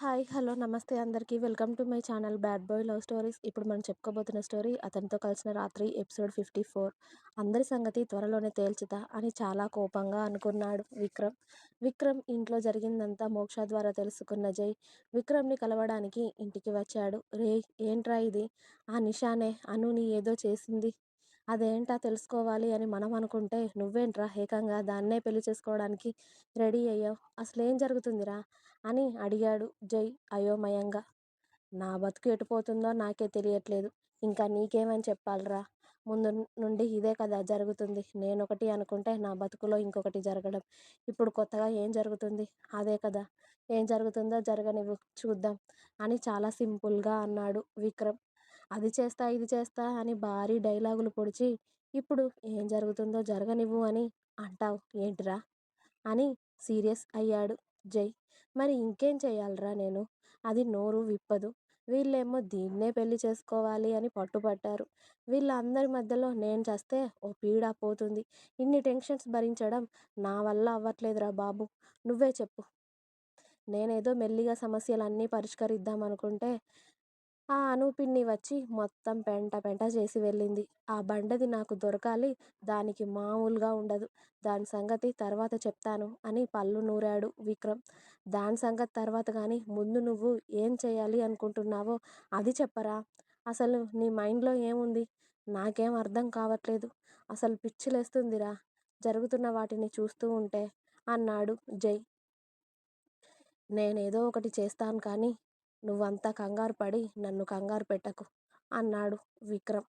Hi hello నమస్తే అందరికీ. Welcome to my channel bad boy love stories. ఇప్పుడు మనం చెప్పుకోబోతున్న స్టోరీ అతనితో కలిసిన రాత్రి ఎపిసోడ్ ఫిఫ్టీ ఫోర్. అందరి సంగతి త్వరలోనే తేల్చుతా అని చాలా కోపంగా అనుకున్నాడు విక్రమ్. విక్రమ్ ఇంట్లో జరిగిందంతా మోక్ష ద్వారా తెలుసుకున్న జై విక్రమ్ని కలవడానికి ఇంటికి వచ్చాడు. రే ఏంట్రా ఇది? ఆ నిషానే అనుని ఏదో చేసింది. అదేంటా తెలుసుకోవాలి అని మనం అనుకుంటే నువ్వేంట్రా ఏకంగా దాన్నే పెళ్ళి చేసుకోవడానికి రెడీ అయ్యావు? అసలేం జరుగుతుందిరా? అని అడిగాడు జై అయోమయంగా. నా బతుకు ఎటుపోతుందో నాకే తెలియట్లేదు. ఇంకా నీకేమని చెప్పాలిరా? ముందు నుండి ఇదే కదా జరుగుతుంది. నేను ఒకటి అనుకుంటే నా బతుకులో ఇంకొకటి జరగడం. ఇప్పుడు కొత్తగా ఏం జరుగుతుంది? అదే కదా. ఏం జరుగుతుందో జరగనివ్వు. చూద్దాం అని చాలా సింపుల్గా అన్నాడు విక్రమ్. అది చేస్తా ఇది చేస్తా అని భారీ డైలాగులు పొడిచి ఇప్పుడు ఏం జరుగుతుందో జరగనివ్వు అని అంటావు. ఏంటిరా? అని సీరియస్ అయ్యాడు. జై. మరి ఇంకేం చేయాలిరా నేను? అది నోరు విప్పదు. వీళ్ళేమో దీన్నే పెళ్ళి చేసుకోవాలి అని పట్టుపట్టారు. వీళ్ళందరి మధ్యలో నేను చేస్తే ఓ పీడ పోతుంది. ఇన్ని టెన్షన్స్ భరించడం నా వల్ల అవ్వట్లేదురా బాబు. నువ్వే చెప్పు. నేనేదో మెల్లిగా సమస్యలన్నీ పరిష్కరిద్దాం అనుకుంటే ఆ అనుపిన్ని వచ్చి మొత్తం పెంట పెంట చేసి వెళ్ళింది. ఆ బండది నాకు దొరకాలి దానికి మామూలుగా ఉండదు. దాని సంగతి తర్వాత చెప్తాను అని పళ్ళు నూరాడు విక్రమ్. దాని సంగతి తర్వాత కానీ ముందు నువ్వు ఏం చేయాలి అనుకుంటున్నావో అది చెప్పరా? అసలు నీ మైండ్లో ఏముంది? నాకేం అర్థం కావట్లేదు. అసలు పిచ్చిలేస్తుందిరా జరుగుతున్న వాటిని చూస్తూ ఉంటే అన్నాడు జై. నేనేదో ఒకటి చేస్తాను కానీ నువ్వంతా కంగారు పడి నన్ను కంగారు పెట్టకు అన్నాడు విక్రమ్.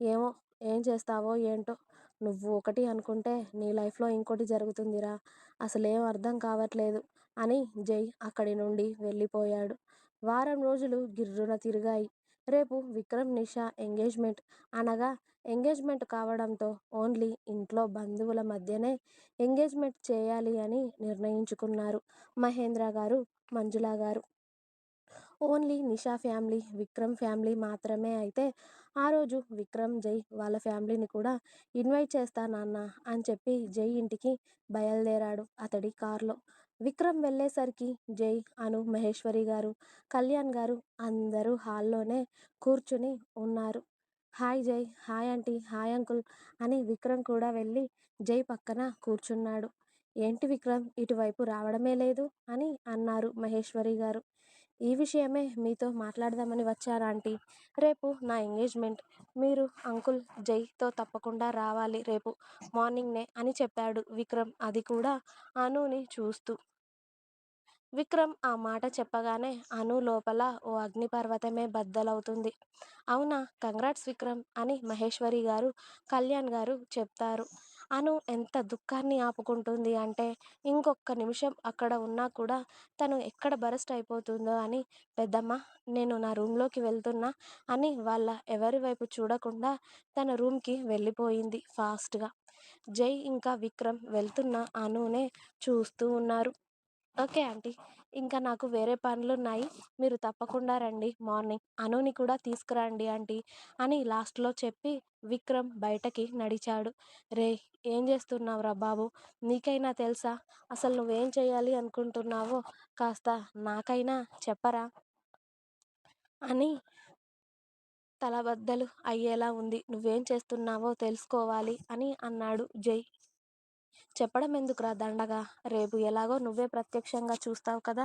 ఏమో ఏం చేస్తావో ఏంటో నువ్వు ఒకటి అనుకుంటే నీ లైఫ్లో ఇంకోటి జరుగుతుందిరా. అసలేం అర్థం కావట్లేదు అని జై అక్కడి నుండి వెళ్ళిపోయాడు. వారం రోజులు గిర్రున తిరిగాయి. రేపు విక్రమ్ నిషా ఎంగేజ్మెంట్ అనగా ఎంగేజ్మెంట్ కావడంతో ఓన్లీ ఇంట్లో బంధువుల మధ్యనే ఎంగేజ్మెంట్ చేయాలి అని నిర్ణయించుకున్నారు Mahendra garu Manjula garu. Only Nisha family Vikram family మాత్రమే అయితే ఆ రోజు విక్రమ్ జై వాళ్ళ ఫ్యామిలీని కూడా ఇన్వైట్ చేస్తానన్న అని చెప్పి జై ఇంటికి బయలుదేరాడు అతడి కారులో. విక్రమ్ వెళ్ళేసరికి జై అను మహేశ్వరి గారు కళ్యాణ్ గారు అందరూ హాల్లోనే కూర్చుని ఉన్నారు. హాయ్ జై హాయ్ ఆంటీ హాయ్ అంకుల్ అని విక్రమ్ కూడా వెళ్ళి జై పక్కన కూర్చున్నాడు. ఏంటి విక్రమ్ ఇటువైపు రావడమే లేదు అని అన్నారు మహేశ్వరి గారు. ఈ విషయమే మీతో మాట్లాడదామని వచ్చారా ఆంటీ? రేపు నా ఎంగేజ్మెంట్. మీరు అంకుల్ జైతో తప్పకుండా రావాలి రేపు మార్నింగ్నే అని చెప్పాడు విక్రమ్. అది కూడా అనుని చూస్తూ. విక్రమ్ ఆ మాట చెప్పగానే అను లోపల ఓ అగ్నిపర్వతమే బద్దలవుతుంది. అవునా? కంగ్రాట్స్ విక్రమ్ అని మహేశ్వరి గారు కళ్యాణ్ గారు చెప్తారు. అను ఎంత దుఃఖాన్ని ఆపుకుంటుంది అంటే ఇంకొక్క నిమిషం అక్కడ ఉన్నా కూడా తను ఎక్కడ బరస్ట్ అయిపోతుందో అని పెద్దమ్మ నేను నా రూమ్లోకి వెళ్తున్నా అని వాళ్ళ ఎవరి వైపు చూడకుండా తన రూమ్కి వెళ్ళిపోయింది ఫాస్ట్గా. జై ఇంకా విక్రమ్ వెళ్తున్న అనునే చూస్తూ ఉన్నారు. ఓకే ఆంటీ ఇంకా నాకు వేరే పనులు ఉన్నాయి మీరు తప్పకుండా రండి మార్నింగ్. అనుని కూడా తీసుకురండి ఆంటీ అని లాస్ట్లో చెప్పి విక్రమ్ బయటకి నడిచాడు. రే ఏం చేస్తున్నావురా బాబు? నీకైనా తెలుసా? అసలు నువ్వేం చేయాలి అనుకుంటున్నావో? కాస్త నాకైనా చెప్పరా? అని తలబద్దలు అయ్యేలా ఉంది. నువ్వేం చేస్తున్నావో తెలుసుకోవాలి అని అన్నాడు జై. చెప్పడం ఎందుకురా దండగా? రేపు ఎలాగో నువ్వే ప్రత్యక్షంగా చూస్తావు కదా?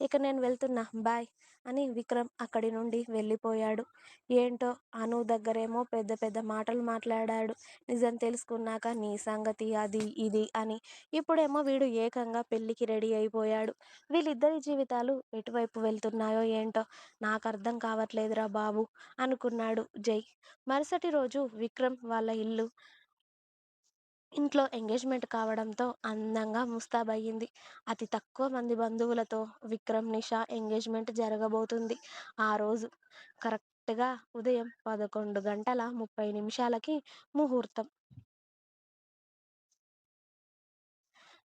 ఇక నేను వెళ్తున్నా. బాయ్ అని విక్రమ్ అక్కడి నుండి వెళ్ళిపోయాడు. ఏంటో అను దగ్గరేమో పెద్ద పెద్ద మాటలు మాట్లాడాడు. నిజం తెలుసుకున్నాక నీ సంగతి అది ఇది అని. ఇప్పుడేమో వీడు ఏకంగా పెళ్ళికి రెడీ అయిపోయాడు. వీళ్ళిద్దరి జీవితాలు ఎటువైపు వెళ్తున్నాయో ఏంటో నాకు అర్థం కావట్లేదురా బాబు అనుకున్నాడు జై. మరుసటి రోజు విక్రమ్ వాళ్ళ ఇల్లు ఇంట్లో ఎంగేజ్మెంట్ కావడంతో అందంగా ముస్తాబయ్యింది. అతి తక్కువ మంది బంధువులతో విక్రమ్ నిషా ఎంగేజ్మెంట్ జరగబోతుంది. ఆ రోజు కరెక్ట్గా ఉదయం పదకొండు గంటల ముప్పై నిమిషాలకి ముహూర్తం.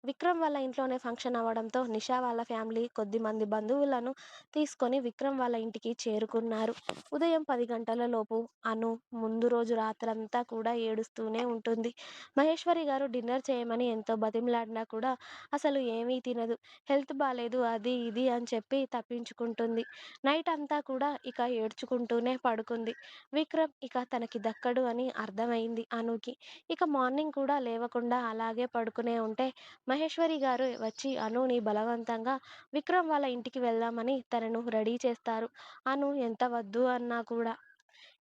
విక్రమ్ వాళ్ళ ఇంట్లోనే ఫంక్షన్ అవ్వడంతో నిషా వాళ్ళ ఫ్యామిలీ కొద్దిమంది బంధువులను తీసుకొని విక్రమ్ వాళ్ళ ఇంటికి చేరుకున్నారు. ఉదయం పది గంటల లోపు అను ముందు రోజు రాత్రంతా కూడా ఏడుస్తూనే ఉంటుంది. మహేశ్వరి గారు డిన్నర్ చేయమని ఎంతో బతిమలాడినా కూడా అసలు ఏమీ తినదు. హెల్త్ బాగాలేదు అది ఇది అని చెప్పి తప్పించుకుంటుంది. నైట్ అంతా కూడా ఇక ఏడ్చుకుంటూనే పడుకుంది. విక్రమ్ ఇక తనకి దక్కడు అని అర్థమైంది అనుకి. ఇక మార్నింగ్ కూడా లేవకుండా అలాగే పడుకునే ఉంటే మహేశ్వరి గారు వచ్చి అనుని బలవంతంగా విక్రమ్ వాళ్ళ ఇంటికి వెళ్దామని తనను రెడీ చేస్తారు. అను ఎంత వద్దు అన్నా కూడా.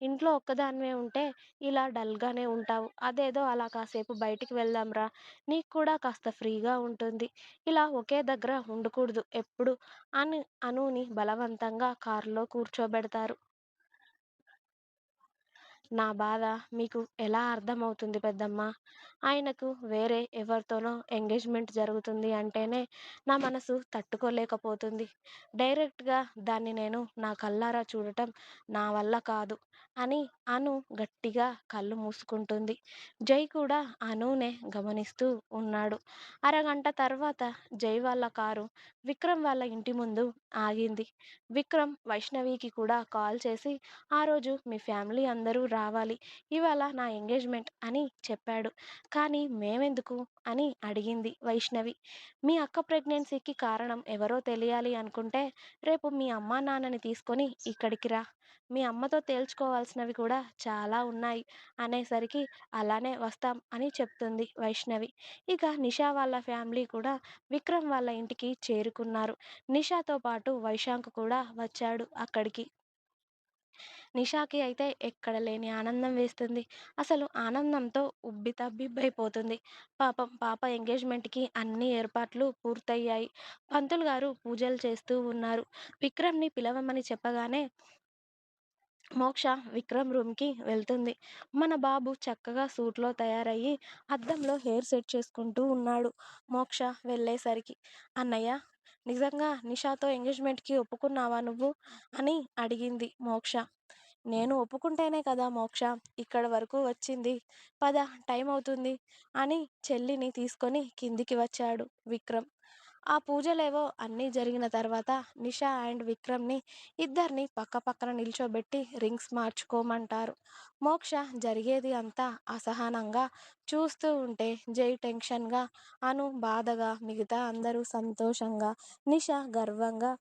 ఇంట్లో ఒక్కదానివే ఉంటే ఇలా డల్గానే ఉంటావు. అదేదో అలా కాసేపు బయటికి వెళ్దాంరా నీకు కూడా కాస్త ఫ్రీగా ఉంటుంది. ఇలా ఒకే దగ్గర ఉండకూడదు. ఎప్పుడు? అని అనుని బలవంతంగా కారులో కూర్చోబెడతారు. నా బాధ మీకు ఎలా అర్థమవుతుంది పెద్దమ్మ? ఆయనకు వేరే ఎవరితోనో ఎంగేజ్మెంట్ జరుగుతుంది అంటేనే నా మనసు తట్టుకోలేకపోతుంది. డైరెక్ట్గా దాన్ని నేను నా కళ్ళారా చూడటం నా వల్ల కాదు అని అను గట్టిగా కళ్ళు మూసుకుంటుంది. జై కూడా అనునే గమనిస్తూ ఉన్నాడు. అరగంట తర్వాత జై వాళ్ళ కారు విక్రమ్ వాళ్ళ ఇంటి ముందు ఆగింది. విక్రమ్ వైష్ణవికి కూడా కాల్ చేసి ఆ రోజు మీ ఫ్యామిలీ అందరూ రావాలి. ఇవాళ నా ఎంగేజ్మెంట్ అని చెప్పాడు. కానీ మేమెందుకు? అని అడిగింది వైష్ణవి. మీ అక్క ప్రెగ్నెన్సీకి కారణం ఎవరో తెలియాలి అనుకుంటే రేపు మీ అమ్మా నాన్నని తీసుకొని ఇక్కడికి రా. మీ అమ్మతో తేల్చుకోవాల్సినవి కూడా చాలా ఉన్నాయి. అనేసరికి అలానే వస్తాం అని చెప్తుంది వైష్ణవి. ఇక నిషా వాళ్ళ ఫ్యామిలీ కూడా విక్రమ్ వాళ్ళ ఇంటికి చేరుకున్నారు. నిషాతో పాటు వైశాంక్ కూడా వచ్చాడు అక్కడికి. నిషాకి అయితే ఎక్కడ లేని ఆనందం వేస్తుంది. అసలు ఆనందంతో ఉబ్బి తబ్బిబ్బైపోతుంది. పాపం పాప ఎంగేజ్మెంట్కి అన్ని ఏర్పాట్లు పూర్తయ్యాయి. పంతులు గారు పూజలు చేస్తూ ఉన్నారు. విక్రమ్ని పిలవమని చెప్పగానే మోక్ష విక్రమ్ రూమ్కి వెళ్తుంది. మన బాబు చక్కగా సూట్లో తయారయ్యి అద్దంలో హెయిర్ సెట్ చేసుకుంటూ ఉన్నాడు మోక్ష వెళ్ళేసరికి. అన్నయ్య నిజంగా నిషాతో ఎంగేజ్మెంట్కి ఒప్పుకున్నావా నువ్వు? అని అడిగింది మోక్ష. నేను ఒప్పుకుంటేనే కదా మోక్ష ఇక్కడ వరకు వచ్చింది. పద టైం అవుతుంది అని చెల్లిని తీసుకొని కిందికి వచ్చాడు విక్రమ్. ఆ పూజలేవో అన్నీ జరిగిన తర్వాత నిషా అండ్ విక్రమ్ని ఇద్దరిని పక్క పక్కన నిల్చోబెట్టి రింగ్స్ మార్చుకోమంటారు. మోక్ష జరిగేది అంతా అసహనంగా చూస్తూ ఉంటే జై టెన్షన్గా అను బాధగా మిగతా అందరూ సంతోషంగా నిషా గర్వంగా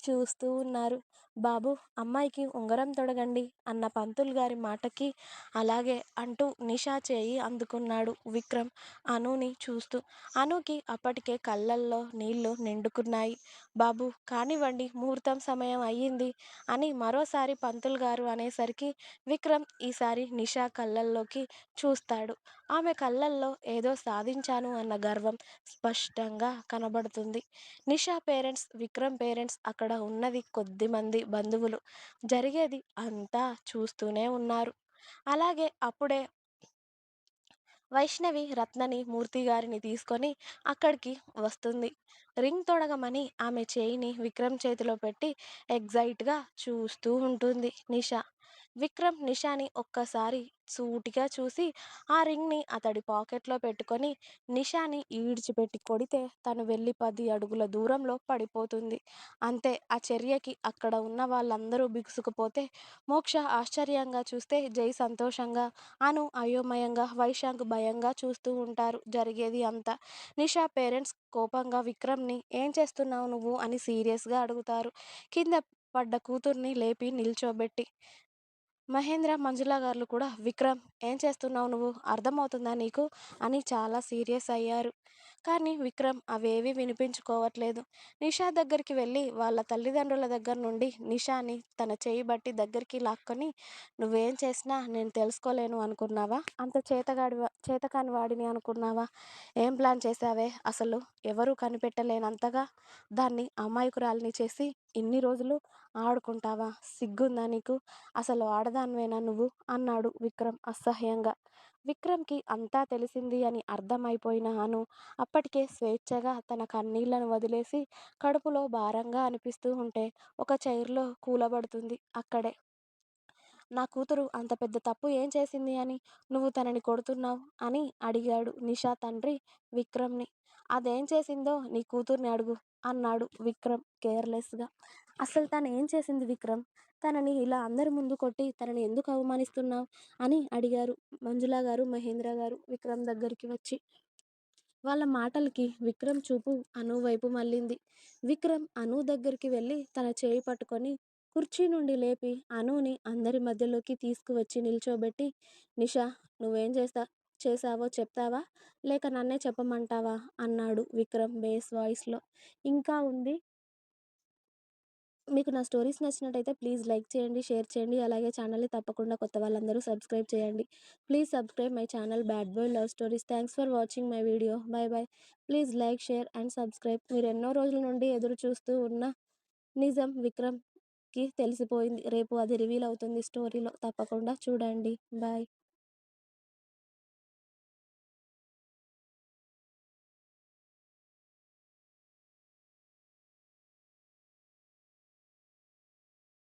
చూస్తూ ఉన్నారు. బాబు అమ్మాయికి ఉంగరం తొడగండి అన్న పంతులు గారి మాటకి అలాగే అంటూ నిషా చేయి అందుకున్నాడు విక్రమ్ అనుని చూస్తూ. అనుకి అప్పటికే కళ్ళల్లో నీళ్ళు నిండుకున్నాయి. బాబు కానివ్వండి ముహూర్తం సమయం అయ్యింది అని మరోసారి పంతులు గారు అనేసరికి విక్రమ్ ఈసారి నిషా కళ్ళల్లోకి చూస్తాడు. ఆమె కళ్ళల్లో ఏదో సాధించాను అన్న గర్వం స్పష్టంగా కనబడుతుంది. నిషా పేరెంట్స్ విక్రమ్ పేరెంట్స్ అక్కడ ఉన్నది కొద్దిమంది బంధువులు. జరిగేది అంతా చూస్తూనే ఉన్నారు. అలాగే అప్పుడే వైష్ణవి రత్నని మూర్తి గారిని తీసుకొని అక్కడికి వస్తుంది. రింగ్ తొడగమని ఆమె చేయిని విక్రమ్ చేతిలో పెట్టి ఎగ్జైట్గా చూస్తూ ఉంటుంది నిషా. విక్రమ్ నిషాని ఒక్కసారి సూటిగా చూసి ఆ రింగ్ని అతడి పాకెట్లో పెట్టుకొని నిషాని ఈడ్చిపెట్టి కొడితే తను వెళ్ళి పది అడుగుల దూరంలో పడిపోతుంది. అంతే ఆ చర్యకి అక్కడ ఉన్న వాళ్ళందరూ బిగుసుకుపోతే మోక్ష ఆశ్చర్యంగా చూస్తే జై సంతోషంగా అను అయోమయంగా వైశాంక్ భయంగా చూస్తూ ఉంటారు జరిగేది అంతా. నిషా పేరెంట్స్ కోపంగా విక్రమ్ని ఏం చేస్తున్నావు నువ్వు? అని సీరియస్గా అడుగుతారు. కింద పడ్డ కూతుర్ని లేపి నిల్చోబెట్టి మహేంద్ర మంజుల గారు కూడా విక్రమ్ ఏం చేస్తున్నావు నువ్వు? అర్థమవుతుందా నీకు? అని చాలా సీరియస్ అయ్యారు. కానీ విక్రమ్ అవేవీ వినిపించుకోవట్లేదు. నిషా దగ్గరికి వెళ్ళి వాళ్ళ తల్లిదండ్రుల దగ్గర నుండి నిషాని తన చేయి బట్టి దగ్గరికి లాక్కొని నువ్వేం చేసినా నేను తెలుసుకోలేను అనుకున్నావా? అంత చేతగాడి చేతకాని వాడిని అనుకున్నావా? ఏం ప్లాన్ చేసావే అసలు ఎవరు కనిపెట్టలేనంతగా? దాన్ని అమాయకురాలిని చేసి ఇన్ని రోజులు ఆడుకుంటావా? సిగ్గుందా నీకు? అసలు ఆడదానివేనా నువ్వు? అన్నాడు విక్రమ్ అసహ్యంగా. విక్రమ్కి అంతా తెలిసింది అని అర్థమైపోయిన అను అప్పటికే స్వేచ్ఛగా తన కన్నీళ్ళను వదిలేసి కడుపులో భారంగా అనిపిస్తూ ఉంటే ఒక చైర్లో కూలబడుతుంది అక్కడే. నా కూతురు అంత పెద్ద తప్పు ఏం చేసింది అని నువ్వు తనని కొడుతున్నావు అని అడిగాడు నిషా తండ్రి విక్రమ్ని. అదేం చేసిందో నీ కూతుర్ని అడుగు. అన్నాడు విక్రమ్ కేర్లెస్గా. అసలు తను ఏం చేసింది విక్రమ్? తనని ఇలా అందరి ముందు కొట్టి తనని ఎందుకు అవమానిస్తున్నావు? అని అడిగారు మంజుల గారు మహేంద్ర గారు విక్రమ్ దగ్గరికి వచ్చి. వాళ్ళ మాటలకి విక్రమ్ చూపు అను వైపు మళ్ళింది. విక్రమ్ అను దగ్గరికి వెళ్ళి తన చేయి పట్టుకొని కుర్చీ నుండి లేపి అనుని అందరి మధ్యలోకి తీసుకువచ్చి నిల్చోబెట్టి నిషా నువ్వేం చేస్తా చేసావో చెప్తావా? లేక నన్నే చెప్పమంటావా? అన్నాడు విక్రమ్ బేస్ వాయిస్లో. ఇంకా ఉంది. మీకు నా స్టోరీస్ నచ్చినట్టయితే ప్లీజ్ లైక్ చేయండి షేర్ చేయండి. అలాగే ఛానల్ని తప్పకుండా కొత్త వాళ్ళందరూ సబ్స్క్రైబ్ చేయండి. Please subscribe my channel bad boy love stories. Thanks for watching my video. Bye bye please like share and subscribe. మీరు ఎన్నో రోజుల నుండి ఎదురు చూస్తూ ఉన్న నిజం విక్రమ్కి తెలిసిపోయింది. రేపు అది రివీల్ అవుతుంది స్టోరీలో. తప్పకుండా చూడండి. బాయ్